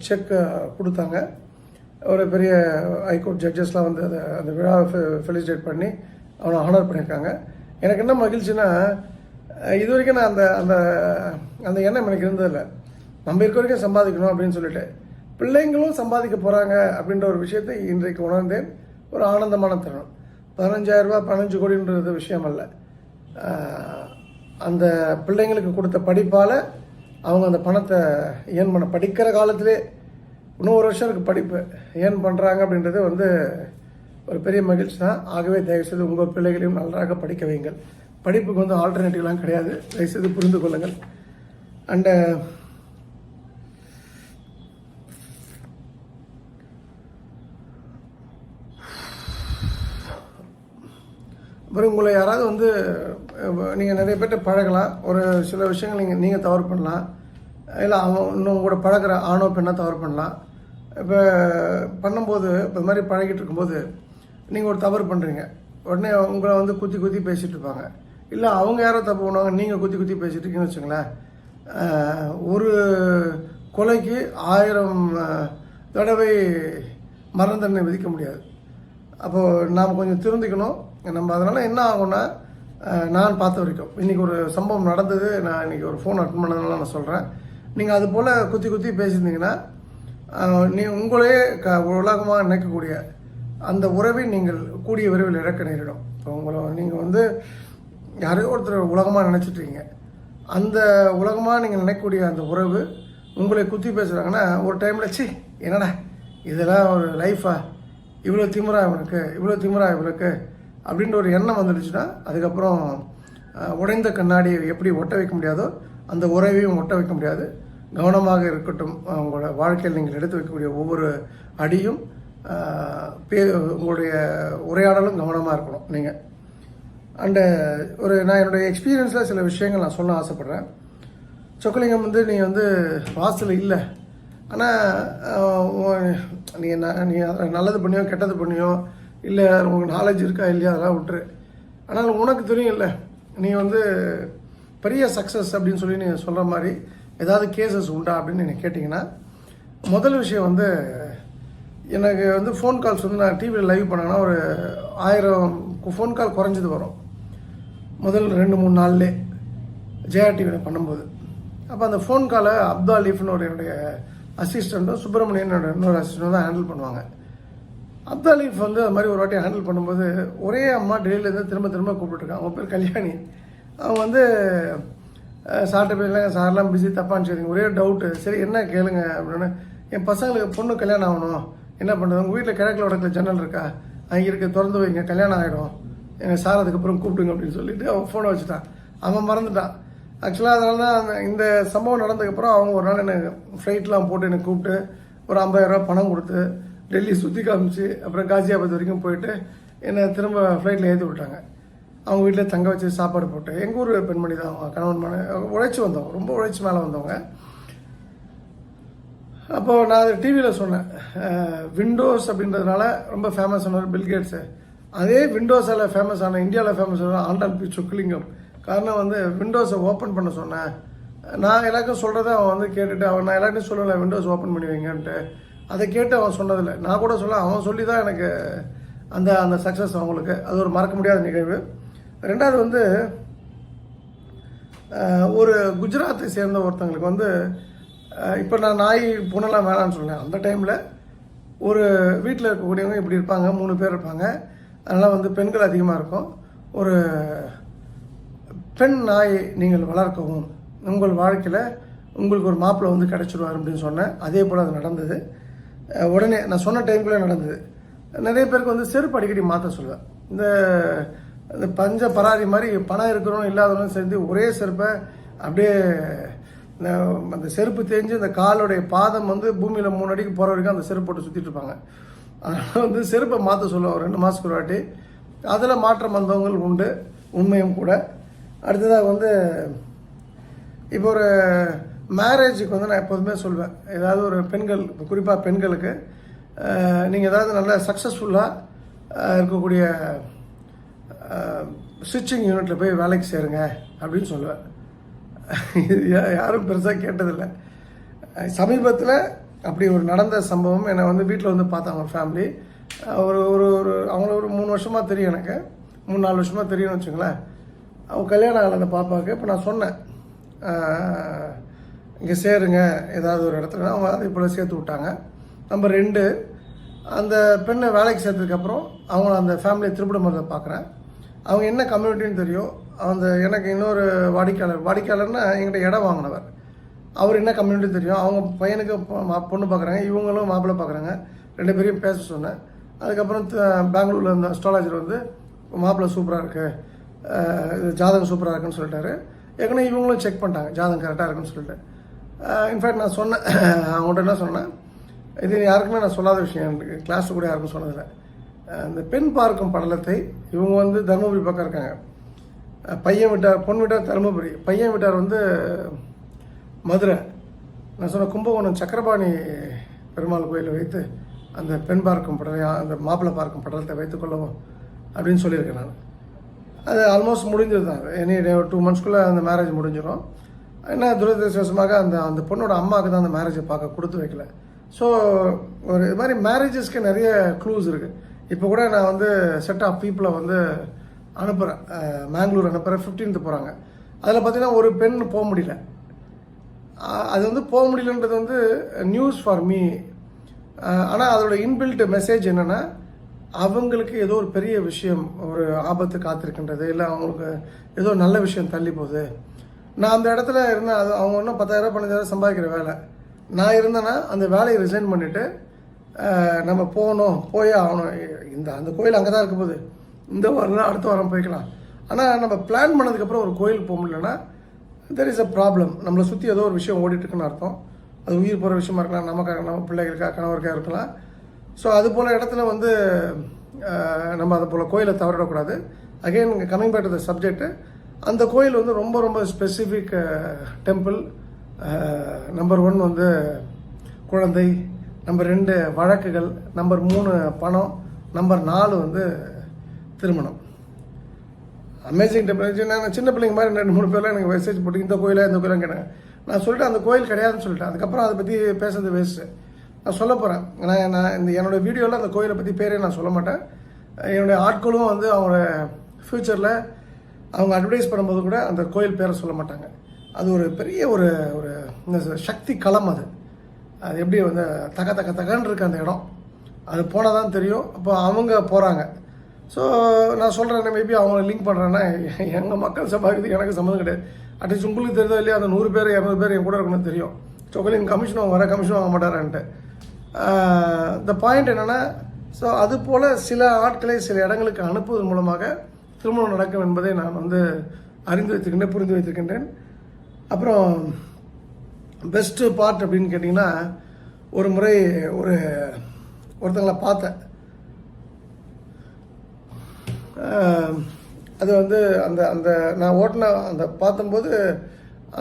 S1: செக் கொடுத்தாங்க. ஒரு பெரிய ஹைகோர்ட் ஜட்ஜஸ்லாம் வந்து அதை அந்த விழாவை ஃபெலிசிடேட் பண்ணி அவனை ஆனர் பண்ணியிருக்காங்க. எனக்கு என்ன மகிழ்ச்சின்னா இது வரைக்கும் நான் அந்த அந்த அந்த எண்ணம் எனக்கு இருந்ததில்லை. நம்ம இருக்க வரைக்கும் சம்பாதிக்கணும் அப்படின்னு சொல்லிட்டு. பிள்ளைங்களும் சம்பாதிக்க போகிறாங்க அப்படின்ற ஒரு விஷயத்தை இன்றைக்கு உணர்ந்தேன். ஒரு ஆனந்தமான தருணம். பதினஞ்சாயிரரூபா பதினஞ்சு கோடின்றது விஷயம் அல்ல. அந்த பிள்ளைங்களுக்கு கொடுத்த படிப்பால் அவங்க அந்த பணத்தை ஏன் பண்ண படிக்கிற காலத்திலே இன்னும் ஒரு வருஷம் இருக்கு படிப்பு. ஏன் பண்ணுறாங்க அப்படின்றது வந்து ஒரு பெரிய மகிழ்ச்சி தான். ஆகவே தயவுசெய்து உங்கள் பிள்ளைகளையும் நன்றாக படிக்க வைங்கள் படிப்புக்கு வந்து ஆல்டர்னேட்டிவ்லாம் கிடையாது. தயவுசெய்து புரிந்து கொள்ளுங்கள். அண்டு அப்புறம் உங்களை யாராவது வந்து நீங்கள் நிறைய பேர்ட்ட பழகலாம். ஒரு சில விஷயங்கள் நீங்கள் நீங்கள் தவறு பண்ணலாம். இல்லை அவன் இன்னும் கூட பழகுற ஆணோ பெண்ணாக தவறு பண்ணலாம். இப்போ பண்ணும்போது இப்போ இது மாதிரி பழகிட்டு இருக்கும்போது நீங்கள் ஒரு தவறு பண்ணுறீங்க உடனே உங்களை வந்து குத்தி குத்தி பேசிகிட்டு இருப்பாங்க. இல்லை அவங்க யாரோ தப்பு பண்ணுவாங்க நீங்கள் குத்தி குத்தி பேசிகிட்டு இருக்கீங்கன்னு வச்சுங்களேன் ஒரு கொலைக்கு ஆயிரம் தடவை மரண தண்டனை விதிக்க முடியாது. அப்போது நாம் கொஞ்சம் திருந்திக்கணும். நம்ம அதனால் என்ன ஆகும்னா நான் பார்த்த வரைக்கும். இன்றைக்கி ஒரு சம்பவம் நடந்தது நான் இன்றைக்கி ஒரு ஃபோன் அட்டன் பண்ணதுனால நான் சொல்கிறேன் நீங்கள் அது போல் குத்தி குத்தி பேசியிருந்தீங்கன்னா நீ உங்களே க உலகமாக நினைக்கக்கூடிய அந்த உறவை நீங்கள் கூடிய விரைவில் இறக்க நேரிடும். இப்போ உங்களை நீங்கள் வந்து யாரையோ ஒருத்தர் உலகமாக நினச்சிட்ருக்கீங்க அந்த உலகமாக நீங்கள் நினைக்கக்கூடிய அந்த உறவு உங்களை குத்தி பேசுகிறாங்கன்னா ஒரு டைமில் சி என்னடா இதெல்லாம் ஒரு லைஃபா இவ்வளோ திமுறா இவனுக்கு இவ்வளோ திமிரா இவனுக்கு அப்படின்ற ஒரு எண்ணம் வந்துடுச்சுன்னா அதுக்கப்புறம் உடைந்த கண்ணாடியை எப்படி ஒட்ட வைக்க முடியாதோ அந்த உறவையும் ஒட்ட வைக்க முடியாது. கவனமாக இருக்கட்டும் உங்களோட வாழ்க்கையில் நீங்கள் எடுத்து வைக்கக்கூடிய ஒவ்வொரு அடியும் பே உங்களுடைய உரையாடலும் கவனமாக இருக்கணும் நீங்கள் அண்டு ஒரு நான் என்னுடைய எக்ஸ்பீரியன்ஸில் சில விஷயங்கள் நான் சொல்ல ஆசைப்பட்றேன். சொக்கலிங்கம் வந்து நீ வந்து வாசல் இல்லை. ஆனால் நீ என்ன நீ நல்லது பண்ணியோ கெட்டது பண்ணியோ இல்லை உனக்கு நாலேஜ் இருக்கா இல்லையா? அதெல்லாம் விட்டுரு. ஆனால் உனக்கு தெரியும் இல்லை நீ வந்து பெரிய சக்ஸஸ் அப்படின்னு சொல்லி நீ சொல்கிற மாதிரி ஏதாவது கேசஸ் உண்டா அப்படின்னு நீங்கள் கேட்டிங்கன்னா முதல் விஷயம் வந்து எனக்கு வந்து ஃபோன் கால்ஸ் வந்து நான் டிவியில் லைவ் பண்ணேன்னா ஒரு ஆயிரம் ஃபோன் கால் குறைஞ்சது வரும். முதல் ரெண்டு மூணு நாள்லே ஜெயா டிவியில் பண்ணும்போது. அப்போ அந்த ஃபோன் காலை அப்துல் அலீஃப்னு ஒரு என்னுடைய அசிஸ்டண்ட்டும் சுப்பிரமணியன் இன்னொரு அசிஸ்டண்ட்டும் தான் ஹேண்டில் பண்ணுவாங்க. அப்துல் அலீஃப் வந்து அது மாதிரி ஒரு வாட்டி ஹேண்டில் பண்ணும்போது ஒரே அம்மா டெல்லியிலேருந்து திரும்ப திரும்ப கூப்பிட்டுருக்காங்க. அவங்க பேர் கல்யாணி. அவங்க வந்து சார்ட்ட போயிடலாம் சார்லாம் பிஸி தப்பான்னு சொல்லி ஒரே டவுட்டு சரி என்ன கேளுங்க அப்படின்னு. என் பசங்களுக்கு பொண்ணு கல்யாணம் ஆகணும். என்ன பண்ணுறது உங்கள் வீட்டில் கிழக்கில் உடக்கில் ஜன்னல் இருக்கா? அங்கே இருக்க திறந்து வைங்க கல்யாணம் ஆகிடும் எங்கள் சார் அதுக்கப்புறம் கூப்பிடுங்க அப்படின்னு சொல்லிட்டு அவன் ஃபோனை வச்சுட்டான். அவன் மறந்துட்டான். ஆக்சுவலாக அதனால தான் அந்த- இந்த சம்பவம் நடந்ததுக்கப்புறம் அவங்க ஒரு நாள் எனக்கு ஃப்ளைட்லாம் போட்டு எனக்கு கூப்பிட்டு ஒரு ஐம்பதாயிரரூபா பணம் கொடுத்து டெல்லி சுற்றி காமிச்சு அப்புறம் காசியாபாத் வரைக்கும் போயிட்டு என்னை திரும்ப ஃப்ளைட்டில் ஏற்றி விட்டாங்க. அவங்க வீட்டில் தங்க வச்சு சாப்பாடு போட்டு எங்கள் ஊர் பெண்மணி தான் அவங்க கணவன் மனை உழைச்சி வந்தவங்க ரொம்ப உழைச்சி மேலே வந்தவங்க. அப்போது நான் அது டிவியில் சொன்னேன். விண்டோஸ் அப்படின்றதுனால ரொம்ப ஃபேமஸ் ஆனவர் பில்கேட்ஸு அதே விண்டோஸால் ஃபேமஸ் ஆன இந்தியாவில் ஃபேமஸ் ஆன ஆண்டான் பி சுக்லிங்கம் காரணம் வந்து விண்டோஸை ஓப்பன் பண்ண சொன்னேன். நான் எல்லாருக்கும் சொல்கிறத அவன் வந்து கேட்டுட்டு அவன் நான் எல்லாருக்கும் சொல்லலை விண்டோஸ் ஓப்பன் பண்ணி வைங்கன்ட்டு. அதை கேட்டு அவன் சொன்னதில்லை. நான் கூட சொல்ல அவன் சொல்லி தான் எனக்கு அந்த அந்த சக்ஸஸ் அவங்களுக்கு அது ஒரு மறக்க முடியாத நிகழ்வு. ரெண்டாவது வந்து ஒரு குஜராத்தை சேர்ந்த ஒருத்தங்களுக்கு வந்து இப்போ நான் நாய் புனலாம் வேணான்னு சொன்னேன் அந்த டைமில் ஒரு வீட்டில் இருக்கக்கூடியவங்க இப்படி இருப்பாங்க மூணு பேர் இருப்பாங்க. அதனால் வந்து பெண்கள் அதிகமாக இருக்கும். ஒரு பெண் நாய் நீங்கள் வளர்க்கவும் உங்கள் வாழ்க்கையில் உங்களுக்கு ஒரு மாப்பிள்ளை வந்து கிடச்சிருவார் அப்படின்னு சொன்னேன். அதே போல் அது நடந்தது. உடனே நான் சொன்ன டைம்குள்ளே நடந்தது. நிறைய பேருக்கு வந்து செருப்பு அடிக்கடி மாற்ற சொல்லுவேன். இந்த இந்த பஞ்ச பராரி மாதிரி பணம் இருக்கிறவனும் இல்லாதவனும் சேர்ந்து ஒரே செருப்பை அப்படியே இந்த அந்த செருப்பு தேஞ்சு அந்த காலுடைய பாதம் வந்து பூமியில் மூணு அடிக்கு போகிற வரைக்கும் அந்த செருப்பு போட்டு சுற்றிட்டு இருப்பாங்க. அதனால் வந்து செருப்பை மாற்ற சொல்லுவோம் ரெண்டு மாதத்துக்கு ஒரு வாட்டி. அதில் மாற்றம் வந்தவங்கள் உண்டு உண்மையும் கூட. அடுத்ததாக வந்து இப்போ ஒரு மேரேஜுக்கு வந்து நான் எப்போதுமே சொல்வேன். ஏதாவது ஒரு பெண்கள் இப்போ குறிப்பாக பெண்களுக்கு நீங்கள் ஏதாவது நல்ல சக்ஸஸ்ஃபுல்லாக இருக்கக்கூடிய ஸ்டிச்சிங் யூனிட்டில் போய் வேலைக்கு சேருங்க அப்படின்னு சொல்லுவேன். இது யா- யாரும் பெருசாக கேட்டதில்லை. சமீபத்தில் அப்படி ஒரு நடந்த சம்பவம் என்னை வந்து வீட்டில் வந்து பார்த்தாங்க ஒரு ஃபேமிலி ஒரு ஒரு ஒரு அவங்கள ஒரு மூணு வருஷமாக தெரியும் எனக்கு. மூணு நாலு வருஷமாக தெரியும்னு வச்சுங்களேன் அவங்க கல்யாணம் ஆகலை அந்த பாப்பாவுக்கு. இப்போ நான் சொன்னேன். இங்கே சேருங்க ஏதாவது ஒரு இடத்துல. அவங்க அதே போல் சேர்த்து விட்டாங்க. நம்பர் ரெண்டு அந்த பெண்ணை வேலைக்கு சேர்த்ததுக்கப்புறம் அவங்கள அந்த ஃபேமிலியை திருப்பணம் பார்க்குறேன் அவங்க என்ன கம்யூனிட்டின்னு தெரியும். அந்த எனக்கு இன்னொரு வாடிக்கையாளர் வாடிக்கையாளர்னா என்கிட்ட இடம் வாங்கினவர். அவர் என்ன கம்யூனிட்டி தெரியும். அவங்க பையனுக்கு மா- பொண்ணு பார்க்குறாங்க இவங்களும் மாப்பிள்ளை பார்க்குறாங்க ரெண்டு பேரையும் பேச சொன்னேன். அதுக்கப்புறம் பெங்களூரில் இருந்த அஸ்ட்ராலஜர் வந்து மாப்பிள்ளை சூப்பராக இருக்குது இது ஜாதகம் சூப்பராக இருக்குன்னு சொல்லிட்டாரு. ஏற்கனவே இவங்களும் செக் பண்ணிட்டாங்க. ஜாதகம் கரெக்டாக இருக்குன்னு சொல்லிட்டு. இன்ஃபேக்ட் நான் சொன்னேன் அவங்கள்ட்ட என்ன சொன்னேன்? இது யாருக்குமே நான் சொல்லாத விஷயம். எனக்கு கிளாஸ் கூட யாருக்கும் சொன்னதில்லை. இந்த பெண் பார்க்கும் படலத்தை இவங்க வந்து தருமபுரி பக்கம் இருக்காங்க. பையன் விட்டார் பொன் விட்டார் தருமபுரி. பையன் விட்டார் வந்து மதுரை. நான் சொன்ன கும்பகோணம் சக்கரபாணி பெருமாள் கோயிலில் வைத்து அந்த பெண் பார்க்கும் படலை அந்த மாப்பிள்ளை பார்க்கும் படலத்தை வைத்துக்கொள்ளவும் அப்படின்னு சொல்லியிருக்கேன் நான். அது ஆல்மோஸ்ட் முடிஞ்சது தான் எனி டூ மந்த்ஸ்க்குள்ளே அந்த மேரேஜ் முடிஞ்சிடும் என்ன துரதிருஷ்டவசமாக அந்த அந்த பொண்ணோட அம்மாவுக்கு தான் அந்த மேரேஜை பார்க்க கொடுத்து வைக்கல. ஸோ ஒரு இது மாதிரி மேரேஜஸ்க்கு நிறைய க்ளூஸ் இருக்குது இப்போ கூட நான் வந்து செட் ஆஃப் பீப்புளை வந்து அனுப்புகிறேன் மேங்களூர் அனுப்புகிறேன் ஃபிஃப்டீன்த்து போகிறாங்க அதில் பார்த்தீங்கன்னா ஒரு பெண் போக முடியல. அது வந்து போக முடியலன்றது வந்து நியூஸ் ஃபார் மீ ஆனால் அதோட இன்பில்ட் மெசேஜ் என்னென்னா அவங்களுக்கு ஏதோ ஒரு பெரிய விஷயம் ஒரு ஆபத்து காத்திருக்கின்றது இல்லை அவங்களுக்கு ஏதோ நல்ல விஷயம் தள்ளி போகுது. நான் அந்த இடத்துல இருந்தேன் அது அவங்க ஒன்றும் பத்தாயிரம் பதினஞ்சாயிரம் சம்பாதிக்கிற வேலை. நான் இருந்தேன்னா அந்த வேலையை ரிசைன் பண்ணிவிட்டு நம்ம போகணும் போயே ஆகணும். இந்த அந்த கோயில் அங்கே தான் இருக்க போகுது. இந்த வாரம் அடுத்த வாரம் போய்க்கலாம். ஆனால் நம்ம பிளான் பண்ணதுக்கப்புறம் ஒரு கோயிலுக்கு போக முடியலன்னா தெர் இஸ் அ ப்ராப்ளம் நம்மளை சுற்றி ஏதோ ஒரு விஷயம் ஓடிட்டுருக்குன்னு அர்த்தம். அது உயிர் போகிற விஷயமா இருக்கலாம் நமக்காக நம்ம பிள்ளைகளுக்காக கணவருக்காக இருக்கலாம். ஸோ அது போல் இடத்துல வந்து நம்ம அதை போல் கோயிலை தவறிடக்கூடாது. அகைன் இங்கே பேக் டு த சப்ஜெக்ட்டு அந்த கோயில் வந்து ரொம்ப ரொம்ப ஸ்பெசிஃபிக் டெம்பிள் நம்பர் ஒன் வந்து குழந்தை. நம்பர் ரெண்டு வழக்குகள். நம்பர் மூணு பணம். நம்பர் நாலு வந்து திருமணம். அமேசிங் டெம்பிள் நான் சின்ன பிள்ளைங்க மாதிரி ரெண்டு மூணு பேர்லாம் எனக்கு மெசேஜ் போட்டு இந்த கோயிலாக இந்த கோயிலாக கேட்டாங்க. நான் சொல்லிட்டு அந்த கோயில் கிடையாதுன்னு சொல்லிட்டேன். அதுக்கப்புறம் அதை பற்றி பேசுறது வேஸ்ட்டு நான் சொல்ல போகிறேன் நான் நான் இந்த என்னோட வீடியோவில் அந்த கோயிலை பற்றி பேரே நான் சொல்ல மாட்டேன். என்னுடைய ஆட்களும் வந்து அவங்களோட ஃப்யூச்சரில் அவங்க அட்வர்டைஸ் பண்ணும்போது கூட அந்த கோயில் பேரை சொல்ல மாட்டாங்க. அது ஒரு பெரிய ஒரு ஒரு சக்தி களம் அது. அது எப்படி வந்து தக தக தகன்னு இருக்கு அந்த இடம். அது போனால் தான் தெரியும். அப்போ அவங்க போகிறாங்க ஸோ நான் சொல்கிறேன் மேபி அவங்க லிங்க் பண்ணுறேன்னா எங்கள் மக்கள் சம்பாதிக்கிறது எனக்கு சம்மந்தம் கிடையாது. அட்லீஸ்ட் உங்களுக்கு தெரியுதோ இல்லையா அந்த நூறு பேர் இரநூறு பேர் என் கூட இருக்கணும்னு தெரியும். சொக்கலின் கமிஷன் அவங்க வர கமிஷன் வாங்க மாட்டாரான்ட்டு. Uh, த பாயிண்ட் என்னென்னா ஸோ அது போல் சில ஆட்களை சில இடங்களுக்கு அனுப்புவதன் மூலமாக திருமணம் நடக்கும் என்பதை நான் வந்து அறிந்து வைத்திருக்கின்றேன் புரிந்து வைத்திருக்கின்றேன். அப்புறம் பெஸ்ட்டு பார்ட் அப்படின்னு கேட்டிங்கன்னா ஒரு முறை ஒரு ஒருத்தங்களை பார்த்தேன். அது வந்து அந்த அந்த நான் ஓட்டின அந்த பார்த்தம்போது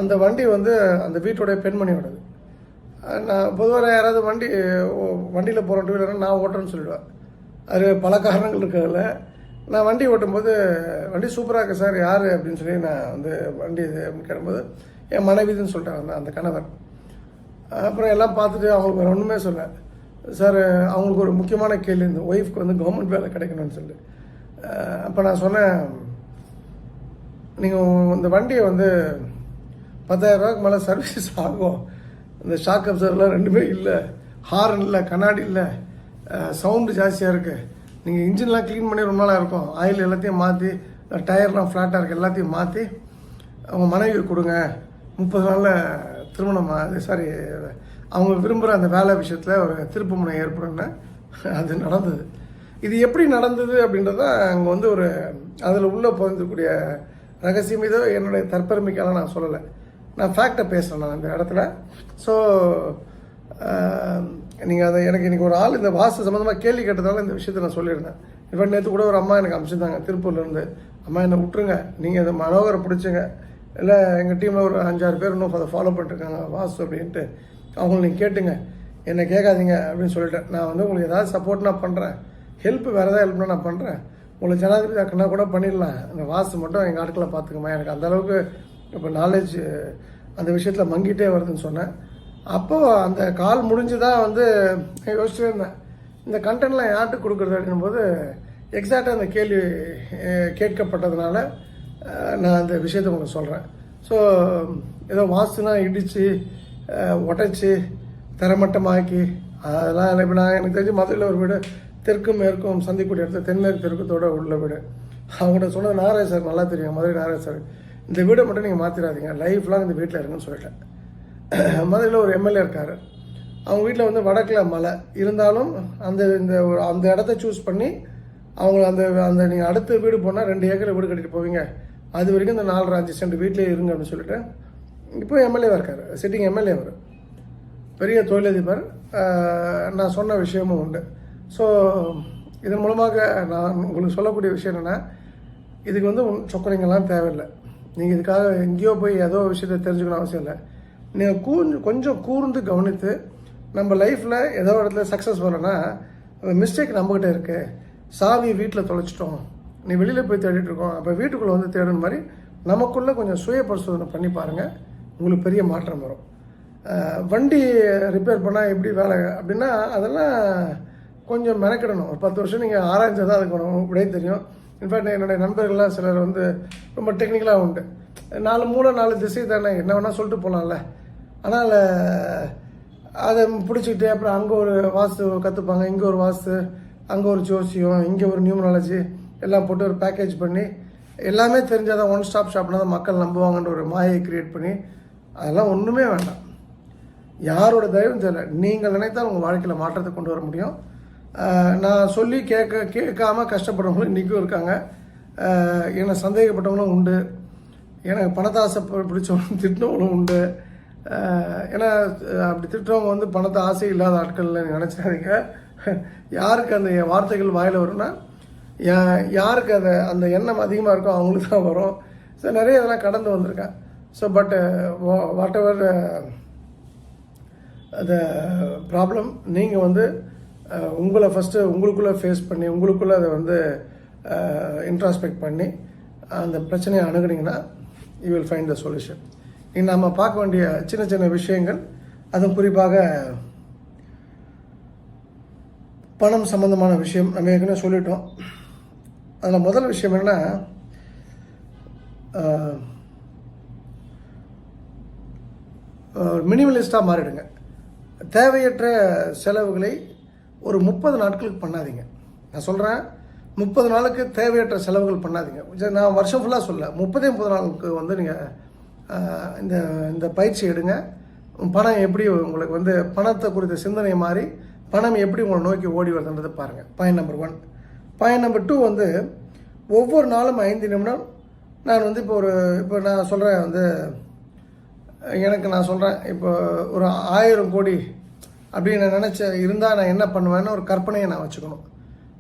S1: அந்த வண்டி வந்து அந்த வீட்டுடைய பெண்மணியோடது. நான் பொதுவாக யாராவது வண்டி வண்டியில் போகிற டூ வீலர் நான் ஓட்டுறேன்னு சொல்லிடுவேன். அது பல காரணங்கள் இருக்கிறதுல. நான் வண்டி ஓட்டும்போது வண்டி சூப்பராக இருக்கு சார் யார் அப்படின்னு சொல்லி நான் வந்து வண்டி இது அப்படின்னு கேட்கும்போது என் மனைவிதுன்னு சொல்லிட்டாங்க அந்த- அந்த கணவர். அப்புறம் எல்லாம் பார்த்துட்டு அவங்களுக்கு வேறு ஒன்றுமே சொல்ல சார் அவங்களுக்கு ஒரு முக்கியமான கேள்வி இந்த ஒய்ஃப்க்கு வந்து கவர்மெண்ட் வேலை கிடைக்கணும்னு சொல்லி. அப்போ நான் சொன்னேன் நீங்கள் இந்த வண்டியை வந்து பத்தாயிரம் ரூபாய்க்கு மேலே சர்வீஸ் ஆகும். இந்த ஷாக் அப்சர்லாம் ரெண்டுமே இல்லை. ஹார்ன் இல்லை கண்ணாடி இல்லை. சவுண்டு ஜாஸ்தியாக இருக்குது நீங்கள் இன்ஜின்லாம் க்ளீன் பண்ணி ரொம்ப நாளாக இருக்கும். ஆயில் எல்லாத்தையும் மாற்றி டயர்லாம் ஃப்ளாட்டாக இருக்குது எல்லாத்தையும் மாற்றி அவங்க மனைவி கொடுங்க. முப்பது நாளில் திருமணம் சாரி அவங்க விரும்புகிற அந்த வேலை விஷயத்தில் ஒரு திருப்பு முனை ஏற்படும்னு அது நடந்தது. இது எப்படி நடந்தது அப்படின்றத அங்கே வந்து ஒரு அதில் உள்ளே புரிந்தக்கூடிய ரகசியம் இதோ என்னுடைய தற்பெருமைக்காக நான் சொல்லலை. நான் ஃபேக்டை பேசுகிறேன் நான் அந்த இடத்துல. ஸோ நீங்கள் அதை எனக்கு இன்றைக்கி ஒரு ஆள் இந்த வாஸ்து சம்மந்தமாக கேள்வி கேட்டதால இந்த விஷயத்தை நான் சொல்லியிருந்தேன். இப்போ நேற்று கூட ஒரு அம்மா எனக்கு அமிச்சிருந்தாங்க திருப்பூர்லேருந்து அம்மா என்னை விட்டுருங்க. நீங்கள் இந்த மனோகரை பிடிச்சிங்க. இல்லை எங்கள் டீமில் ஒரு அஞ்சாறு பேர் இன்னும் அதை ஃபாலோ பண்ணிட்டுருக்காங்க வாஸ்து அப்படின்ட்டு. அவங்கள நீங்கள் கேட்டுங்க. என்னை கேட்காதீங்க அப்படின்னு சொல்லிட்டேன். நான் வந்து உங்களுக்கு ஏதாவது சப்போர்ட் நான் பண்ணுறேன் ஹெல்ப் வேறு ஏதாவது ஹெல்ப்னா நான் பண்ணுறேன் உங்களை ஜனாதிபதி ஆக்கினா கூட பண்ணிடலாம். அந்த வாஸ்து மட்டும் எங்கள் ஆட்களை பார்த்துக்கமா? எனக்கு அந்தளவுக்கு இப்போ நாலேஜ் அந்த விஷயத்தில் மங்கிட்டே வருதுன்னு சொன்னேன். அப்போது அந்த கால் முடிஞ்சு தான் வந்து நான் யோசிச்சுட்டே இருந்தேன் இந்த கண்டென்ட்லாம் யார்கிட்ட கொடுக்குறது அப்படின்னும்போது எக்ஸாக்டாக அந்த கேள்வி கேட்கப்பட்டதுனால நான் அந்த விஷயத்தை உங்களுக்கு சொல்கிறேன் ஸோ ஏதோ வாசுனா இடித்து உடைச்சி தரமட்டமாக்கி அதெல்லாம் இப்போ நான் எனக்கு தெரிஞ்சு மதுரையில் ஒரு வீடு தெற்கும் மேற்கும் சந்திக்கூடிய இடத்துல தென்மேற்கு தெற்கத்தோட உள்ள வீடு. அவங்கள்ட்ட சொன்னது நாராயண சார் நல்லா தெரியும் மதுரை நாராயண சார். இந்த வீடை மட்டும் நீங்கள் மாற்றிடாதீங்க லைஃப் லாங் இந்த வீட்டில் இருங்கன்னு சொல்லிட்டேன். மதுரையில் ஒரு எம்எல்ஏ இருக்கார். அவங்க வீட்டில் வந்து வடக்கில் மலை. இருந்தாலும் அந்த இந்த ஒரு அந்த இடத்த சூஸ் பண்ணி அவங்க அந்த அந்த நீங்கள் அடுத்த வீடு போனால் ரெண்டு ஏக்கர் வீடு கட்டிட்டு போவீங்க. அது வரைக்கும் இந்த நாலரை அஞ்சு சென்ட் வீட்டிலே இருங்க அப்படின்னு சொல்லிட்டு. இப்போ எம்எல்ஏவாக இருக்கார். சிட்டிங் எம்எல்ஏ அவர். பெரிய தொழிலதிபர். நான் சொன்ன விஷயமும் உண்டு. ஸோ இதன் மூலமாக நான் உங்களுக்கு சொல்லக்கூடிய விஷயம் என்னென்னா இதுக்கு வந்து உன் சொக்கரிங்கெல்லாம் தேவையில்லை. நீங்கள் இதுக்காக எங்கேயோ போய் ஏதோ விஷயத்தை தெரிஞ்சுக்கணும் அவசியம் இல்லை. நீங்கள் கூர்ந்து கொஞ்சம் கூர்ந்து கவனித்து நம்ம லைஃப்பில் ஏதோ இடத்துல சக்ஸஸ் வரலன்னா மிஸ்டேக் நம்மக்கிட்ட இருக்குது சாவி வீட்டில் தொலைச்சிட்டோம். நீ வெளியில் போய் தேடிட்டு இருக்கோம். அப்போ வீட்டுக்குள்ளே வந்து தேடுன மாதிரி நமக்குள்ளே கொஞ்சம் சுய பரிசோதனை பண்ணி பாருங்கள் உங்களுக்கு பெரிய மாற்றம் வரும். வண்டி ரிப்பேர் பண்ணால் எப்படி வேலை? அப்படின்னா அதெல்லாம் கொஞ்சம் மெனக்கிடணும். ஒரு பத்து வருஷம் நீங்கள் ஆராய்ஞ்சால் தான் அதுக்கு உடையே தெரியும். இன்ஃபேக்ட் என்னுடைய நண்பர்கள்லாம் சிலர் வந்து ரொம்ப டெக்னிக்கலாக உண்டு. நாலு மூளை நாலு திசை தானே? என்ன வேணால் சொல்லிட்டு போகலாம்ல ஆனால் அதை பிடிச்சிக்கிட்டு அப்புறம் அங்கே ஒரு வாஸ்து கற்றுப்பாங்க இங்கே ஒரு வாஸ்து அங்கே ஒரு ஜோசியம் இங்கே ஒரு நியூமராலஜி எல்லாம் போட்டு ஒரு பேக்கேஜ் பண்ணி எல்லாமே தெரிஞ்சாதான் ஒன் ஸ்டாப் ஷாப்னா தான் மக்கள் நம்புவாங்கன்ற ஒரு மாயை கிரியேட் பண்ணி அதெல்லாம் ஒன்றுமே வேண்டாம். யாரோட தயவும் தெரியல. நீங்கள் நினைத்தால் உங்கள் வாழ்க்கையில் மாற்றத்தை கொண்டு வர முடியும். நான் சொல்லி கேட்க கேட்காம கஷ்டப்படுறவங்களும் இன்றைக்கும் இருக்காங்க. என்னை சந்தேகப்பட்டவங்களும் உண்டு. எனக்கு பணத்தாசை பிடிச்சவங்களும் திட்டினவங்களும் உண்டு. ஏன்னா அப்படி திட்டுறவங்க வந்து பணத்தை ஆசை இல்லாத ஆட்கள் நினச்சாதீங்க யாருக்கு அந்த வார்த்தைகள் வாயில் வரும்னா யாருக்கு அந்த அந்த எண்ணம் அதிகமாக இருக்கோ அவங்களுக்கு தான் வரும். ஸோ நிறைய இதெல்லாம் கடந்து வந்திருக்கேன். ஸோ பட் வாட் எவர் அந்த ப்ராப்ளம் நீங்கள் வந்து உங்களை ஃபஸ்ட்டு உங்களுக்குள்ளே ஃபேஸ் பண்ணி உங்களுக்குள்ளே அதை வந்து இன்ட்ராஸ்பெக்ட் பண்ணி அந்த பிரச்சனையை அணுகுனீங்கன்னா you will find the solution இன்னும் நம்ம பார்க்க வேண்டிய சின்ன சின்ன விஷயங்கள். அதுவும் குறிப்பாக பணம் சம்பந்தமான விஷயம். நம்ம ஏற்கனவே சொல்லிட்டோம். அதில் முதல் விஷயம் என்னன்னா மினிமலிஸ்டாக மாறிடுங்க. தேவையற்ற செலவுகளை ஒரு முப்பது நாட்களுக்கு பண்ணாதீங்க. நான் சொல்கிறேன் முப்பது நாளுக்கு தேவையற்ற செலவுகள் பண்ணாதீங்க. நான் வருஷம் ஃபுல்லாக சொல்ல முப்பதே முப்பது நாளுக்கு வந்து நீங்கள் இந்த இந்த பயிற்சி எடுங்க. பணம் எப்படி உங்களுக்கு வந்து பணத்தை குறித்த சிந்தனை மாறி பணம் எப்படி உங்களை நோக்கி ஓடி வருதுன்றதை பாருங்கள் point number one point number two வந்து ஒவ்வொரு நாளும் ஐந்து நிமிடம். நான் வந்து இப்போ ஒரு இப்போ நான் சொல்கிறேன் வந்து எனக்கு நான் சொல்கிறேன் இப்போ ஒரு ஆயிரம் கோடி அப்படின்னு நான் நினச்ச இருந்தால் நான் என்ன பண்ணுவேன்னு ஒரு கற்பனையை நான் வச்சுக்கணும்.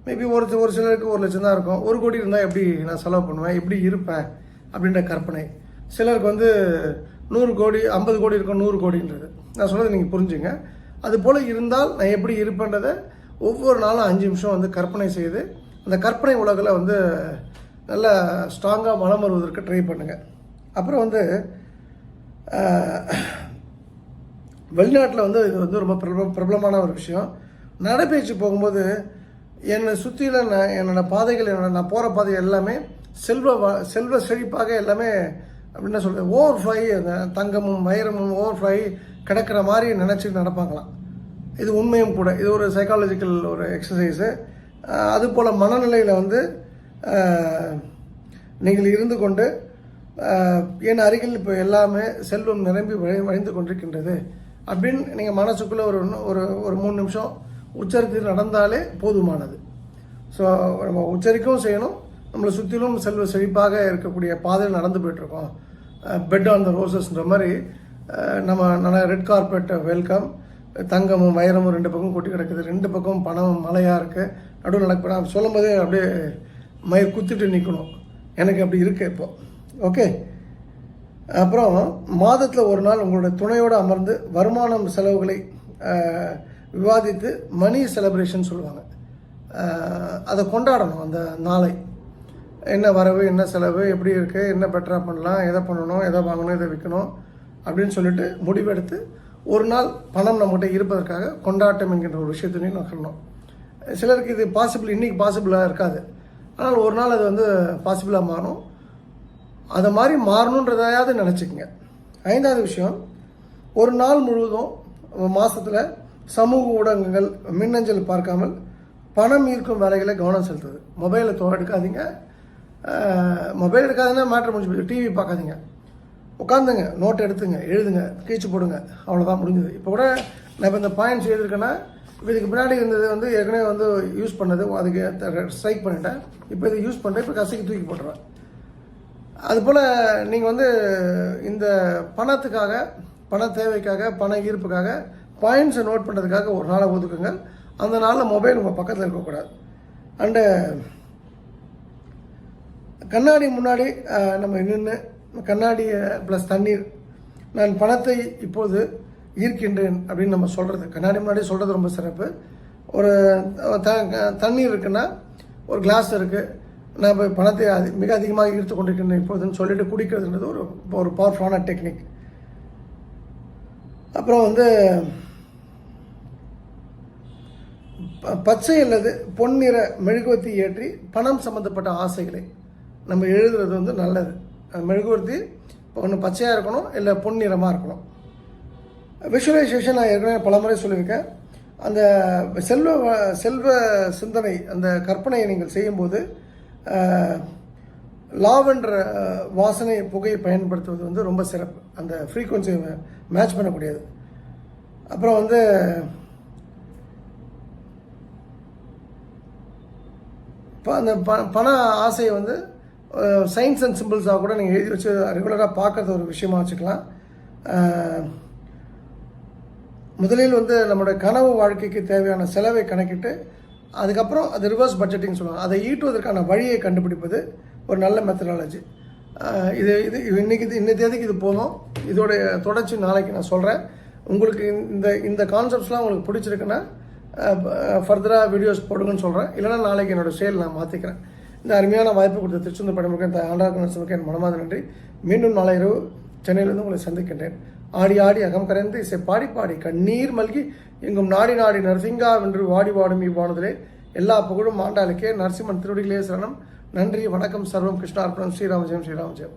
S1: மேபி ஒரு ஒரு சிலருக்கு ஒரு லட்சம் தான் இருக்கும். ஒரு கோடி இருந்தால் எப்படி நான் செலவு பண்ணுவேன்? எப்படி இருப்பேன்? அப்படின்ற கற்பனை. சிலருக்கு வந்து நூறு கோடி ஐம்பது கோடி இருக்கும் நூறு கோடின்றது. நான் சொல்கிறது நீங்கள் புரிஞ்சுங்க. அது போல் இருந்தால் நான் எப்படி இருப்பேன்றதை ஒவ்வொரு நாளும் அஞ்சு நிமிஷம் வந்து கற்பனை செய்து அந்த கற்பனை உலகில் வந்து நல்லா ஸ்ட்ராங்காக மலம் வருவதற்கு ட்ரை பண்ணுங்கள் அப்புறம் வந்து வெளிநாட்டில் வந்து இது வந்து ரொம்ப பிரபல பிரபலமான ஒரு விஷயம். நடைபயிற்சி போகும்போது என்னை சுற்றியில் நான் என்னோட பாதைகள் என்னோட நான் போகிற பாதை எல்லாமே செல்வ வ- செல்வ செழிப்பாக எல்லாமே அப்படின்னா சொல்கிறது ஓவர் ஃப்ளை அந்த தங்கமும் வைரமும் ஓவர் ஃப்ளை கிடக்கிற மாதிரி நினச்சி நடப்பாங்களாம். இது உண்மையும் கூட. இது ஒரு சைக்காலஜிக்கல் ஒரு எக்ஸசைஸு அதுபோல் மனநிலையில் வந்து நீங்கள் இருந்து கொண்டு என் அருகில் இப்போ எல்லாமே செல்வம் நிரம்பி வழி- வழிந்து கொண்டிருக்கின்றது. அப்படின்னு நீங்கள் மனசுக்குள்ளே ஒரு ஒரு ஒரு மூணு நிமிஷம் உச்சரித்து நடந்தாலே போதுமானது. ஸோ நம்ம உச்சரிக்கவும் செய்யணும். நம்மளை சுற்றிலும் செல்வ செழிப்பாக இருக்கக்கூடிய பாதையில் நடந்து போயிட்டுருக்கோம். பெட் ஆன் த ரோசஸ்ன்ற மாதிரி நம்ம நல்ல ரெட் கார்பெட்டை வெல்கம் தங்கமும் வைரமும் ரெண்டு பக்கம் கொட்டி கிடக்குது. ரெண்டு பக்கம் பணம் மழையாக இருக்குது நடுவில் நடக்க சொல்லும்போதே சொல்லும் போதே அப்படியே மயிர் குத்திட்டு நிற்கணும் எனக்கு அப்படி இருக்கு இப்போ. ஓகே அப்புறம் மாதத்தில் ஒரு நாள் உங்களோட துணையோடு அமர்ந்து வருமானம் செலவுகளை விவாதித்து மணி செலப்ரேஷன் சொல்லுவாங்க. அதை கொண்டாடணும் அந்த நாளை. என்ன வரவு என்ன செலவு எப்படி இருக்குது என்ன பெட்டராக பண்ணலாம் எதை பண்ணணும் எதை வாங்கணும் எதை விற்கணும் அப்படின்னு சொல்லிட்டு முடிவெடுத்து ஒரு நாள் பணம் நம்மகிட்ட இருப்பதற்காக கொண்டாட்டம் என்கின்ற ஒரு விஷயத்தினையும் நகரணும் சிலருக்கு இது பாசிபிள் இன்றைக்கி பாசிபிளாக இருக்காது. ஆனால் ஒரு நாள் அது வந்து பாசிபிளாக மாறும். அதை மாதிரி மாறணுன்றதையாவது நினச்சிக்கங்க. ஐந்தாவது விஷயம் ஒரு நாள் முழுவதும் மாதத்தில் சமூக ஊடகங்கள் மின்னஞ்சல் பார்க்காமல் பணம் ஈர்க்கும் வேலைகளை கவனம் செலுத்துது. மொபைலை தோ எடுக்காதீங்க மொபைல் எடுக்காதுன்னா மேட்ரு முடிஞ்சு போயிடுது டிவி பார்க்காதீங்க. உட்காந்துங்க நோட் எடுத்துங்க எழுதுங்க கீச்சு போடுங்க. அவ்வளோதான் முடிஞ்சது. இப்போ கூட நான் இப்போ இந்த பாயிண்ட்ஸ் எழுதிருக்கேன்னா இப்போ இதுக்கு பின்னாடி இருந்தது வந்து ஏற்கனவே வந்து யூஸ் பண்ணது. அதுக்கு ஸ்ட்ரைக் பண்ணிட்டேன். இப்போ இது யூஸ் பண்ணுறேன் இப்போ கசைக்கு தூக்கி போட்டுறேன். அதுபோல் நீங்கள் வந்து இந்த பணத்துக்காக பண தேவைக்காக பண ஈர்ப்புக்காக பாயிண்ட்ஸை நோட் பண்ணுறதுக்காக ஒரு நாளை ஒதுக்குங்க அந்த நாளில் மொபைல் உங்கள் பக்கத்தில் இருக்கக்கூடாது. அண்டு கண்ணாடி முன்னாடி நம்ம நின்று கண்ணாடியை ப்ளஸ் தண்ணீர் நான் பணத்தை இப்போது ஈர்க்கின்றேன் அப்படின்னு நம்ம சொல்கிறது கண்ணாடி முன்னாடி சொல்கிறது ரொம்ப சிறப்பு. ஒரு த தண்ணீர் இருக்குன்னா ஒரு கிளாஸ் இருக்குது நான் இப்போ பணத்தை அதி மிக அதிகமாக ஈர்த்து கொண்டிருக்கின்றேன் இப்போதுன்னு சொல்லிட்டு குடிக்கிறதுன்றது ஒரு ஒரு பவர்ஃபுல்லான டெக்னிக் அப்புறம் வந்து ப- பச்சை அல்லது பொன்னிற மெழுகுவர்த்தி ஏற்றி பணம் சம்மந்தப்பட்ட ஆசைகளை நம்ம எழுதுறது வந்து நல்லது. மெழுகுவர்த்தி ஒன்று பச்சையாக இருக்கணும் இல்லை பொன்னிறமாக இருக்கணும். விஷுவலைசேஷன் நான் ஏற்கனவே பலமுறை சொல்லியிருக்கேன். அந்த செல்வ செல்வ சிந்தனை அந்த கற்பனையை நீங்கள் செய்யும்போது லாவென்ற வாசனை புகையை பயன்படுத்துவது வந்து ரொம்ப சிறப்பு. அந்த ஃப்ரீக்குவன்சியை மேட்ச் பண்ணக்கூடியது. அப்புறம் வந்து இப்போ அந்த ப பண ஆசையை வந்து சயின்ஸ் அண்ட் சிம்பிள்ஸாக கூட நீங்கள் எழுதி வச்சு ரெகுலராக பார்க்கறது ஒரு விஷயமா வச்சுக்கலாம். முதலில் வந்து நம்மளுடைய கனவு வாழ்க்கைக்கு தேவையான செலவை கணக்கிட்டு அதுக்கப்புறம் அது ரிவர்ஸ் பட்ஜெட்டிங் சொல்லுவாங்க. அதை ஈட்டுவதற்கான வழியை கண்டுபிடிப்பது ஒரு நல்ல மெத்தடாலஜி இது இது இது இன்னைக்கு இது இன்னைய தேதிக்கு இது போதும். இதோடைய தொடர்ச்சி நாளைக்கு நான் சொல்கிறேன் உங்களுக்கு இந்த இந்த கான்செப்ட்ஸ்லாம் உங்களுக்கு பிடிச்சிருக்குன்னா ஃபர்தராக வீடியோஸ் போடுங்கன்னு சொல்கிறேன் இல்லைனா நாளைக்கு என்னோட சேல் நான் மாற்றிக்கிறேன் இந்த அருமையான வாய்ப்பு கொடுத்த திருச்செந்தூர் படமுக ஆண்டாக நரசிம்மக்கு என் மனமாத நன்றி. மீண்டும் நாளை இரவு சென்னையிலிருந்து உங்களை சந்திக்கின்றேன். ஆடி ஆடி அகம் கரைந்து இசை பாடி பாடி கண்ணீர் மல்கி எங்கும் நாடி நாடி நரசிங்கா வென்று வாடி வாடும் இவ்வானதிலே எல்லா புகழும் ஆண்டாளுக்கே. நரசிம்மன் திருவடிகளே சரணம். நன்றி வணக்கம் சர்வம். கிருஷ்ணார்ப்பணம் ஸ்ரீராமஜெயம் ஸ்ரீராமஜெயம்.